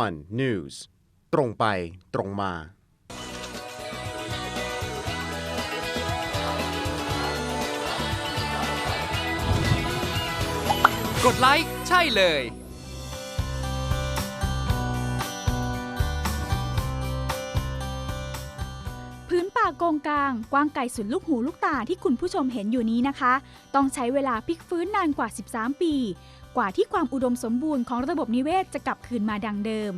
One News ตรงไปตรงมา กดไลค์ ใช่เลย พื้นป่าโกงกลาง กว้างไกลสุดลูกหูลูกตาที่คุณผู้ชมเห็นอยู่นี้นะคะ ต้องใช้เวลาพลิกฟื้นนานกว่า 13 ปี กว่าที่ความอุดมสมบูรณ์ของระบบนิเวศจะกลับคืนมาดังเดิม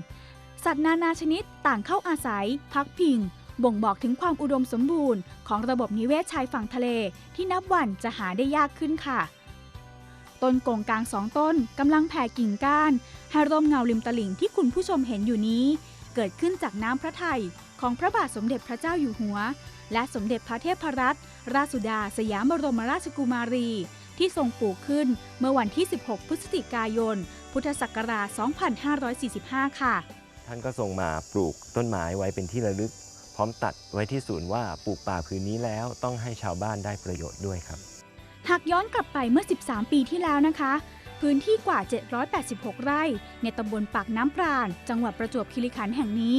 สัตว์นานาชนิดต่างเข้าอาศัย พักพิง บ่งบอกถึงความอุดมสมบูรณ์ของระบบนิเวศชายฝั่งทะเลที่นับวันจะหาได้ยากขึ้นค่ะ ต้นโกงกลางสองต้นกำลังแผ่กิ่งก้านให้ร่มเงาริมตลิ่งที่คุณผู้ชมเห็นอยู่นี้ เกิดขึ้นจากน้ำพระทัยของพระบาทสมเด็จพระเจ้าอยู่หัว และสมเด็จพระเทพรัตนราชสุดาสยามบรมราชกุมารี ที่ทรงปลูกขึ้นเมื่อวันที่ 16 พฤศจิกายน พุทธศักราช 2545 ค่ะ ท่านก็ทรงมาปลูกต้นไม้ไว้เป็นที่ระลึก พร้อมตัดไว้ที่ศูนย์ว่าปลูกป่าพื้นนี้แล้วต้องให้ชาวบ้านได้ประโยชน์ด้วยครับ หากย้อนกลับไปเมื่อ 13 ปีที่แล้วนะคะ พื้นที่กว่า 786 ไร่ ในตำบลปากน้ำปราณ จังหวัดประจวบคีรีขันธ์แห่งนี้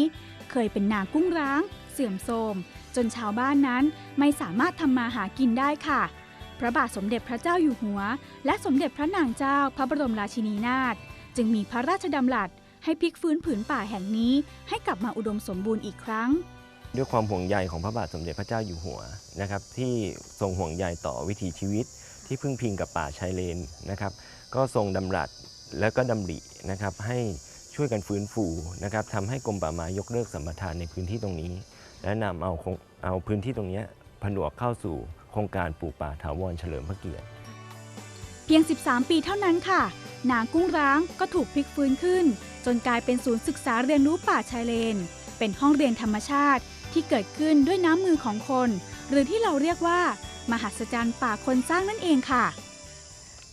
เคยเป็นนากุ้งร้าง เสื่อมโทรมจนชาวบ้านนั้นไม่สามารถทำมาหากินได้ค่ะ พระบาทสมเด็จพระเจ้าอยู่หัว และสมเด็จพระนางเจ้าพระบรมราชินีนาถจึงมีพระราชดำรัสให้พลิกฟื้นผืนป่าแห่งนี้ให้กลับมาอุดมสมบูรณ์อีกครั้ง ด้วยความห่วงใยของพระบาทสมเด็จพระเจ้าอยู่หัวนะครับ ที่ทรงห่วงใยต่อวิถีชีวิตที่พึ่งพิงกับป่าชายเลนนะครับ ก็ทรงดำรัสแล้วก็ดำรินะครับให้ช่วยกันฟื้นฟูนะครับทำให้กรมป่าไม้ยกเลิกสัมปทานในพื้นที่ตรงนี้ และนำเอาเอาพื้นที่ตรงนี้ผนวกเข้าสู่ ครงการปลูกป่าถาวรเฉลิมพระเกียรติ เพียง 13 ปีเท่านั้นค่ะ นากุ้งร้างก็ถูกพลิกฟื้นขึ้น จนกลายเป็นศูนย์ศึกษาเรียนรู้ป่าชายเลน เป็นห้องเรียนธรรมชาติที่เกิดขึ้นด้วยน้ำมือของคน หรือที่เราเรียกว่า มหัศจรรย์ป่าคนสร้างนั่นเองค่ะ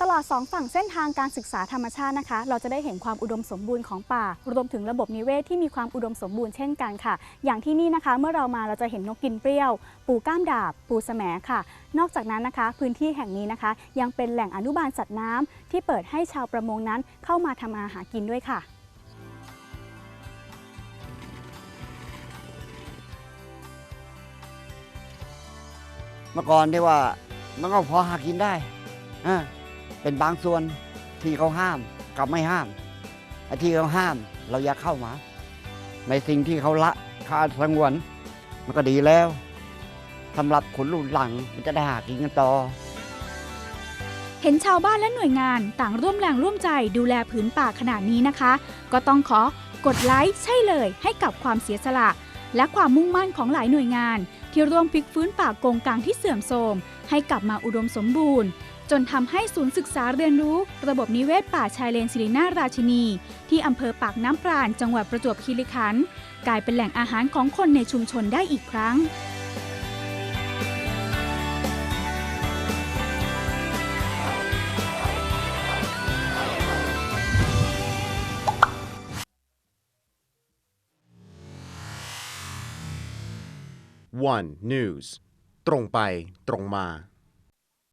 ตลอดสองฝั่งเส้นทางการศึกษาธรรมชาตินะคะ เราจะได้เห็นความอุดมสมบูรณ์ของป่ารวมถึงระบบนิเวศที่มีความอุดมสมบูรณ์เช่นกันค่ะ อย่างที่นี่นะคะเมื่อเรามาเราจะเห็นนกกินเปรี้ยว ปูก้ามดาบ ปูแสมค่ะ นอกจากนั้นนะคะ พื้นที่แห่งนี้นะคะ ยังเป็นแหล่งอนุบาลสัตว์น้ำที่เปิดให้ชาวประมงนั้นเข้ามาทำมาหากินด้วยค่ะเมื่อก่อนที่ว่ามันก็พอหากินได้อ่า เป็นบางส่วนที่เขาห้ามกับไม่ห้ามไอ้ที่เขาห้ามเราอย่าเข้ามา ในสิ่งที่เขาละเขาสงวนมันก็ดีแล้วสำหรับคนรุ่นหลังมันจะได้หากินกันต่อ เห็นชาวบ้านและหน่วยงานต่างร่วมแรงร่วมใจดูแลผืนป่าขนาดนี้นะคะ ก็ต้องขอกดไลค์ใช่เลยให้กับความเสียสละ และความมุ่งมั่นของหลายหน่วยงาน ที่ร่วมพลิกฟื้นป่าโกงกลางที่เสื่อมโทรมให้กลับมาอุดมสมบูรณ์ จนทำให้ศูนย์ศึกษาเรียนรู้ ระบบนิเวศป่าชายเลนศิรินาราชินี ที่อำเภอปากน้ำปราณจังหวัดประจวบคีรีขันธ์กลายเป็นแหล่งอาหารของคนในชุมชนได้อีกครั้ง One News ตรงไปตรงมา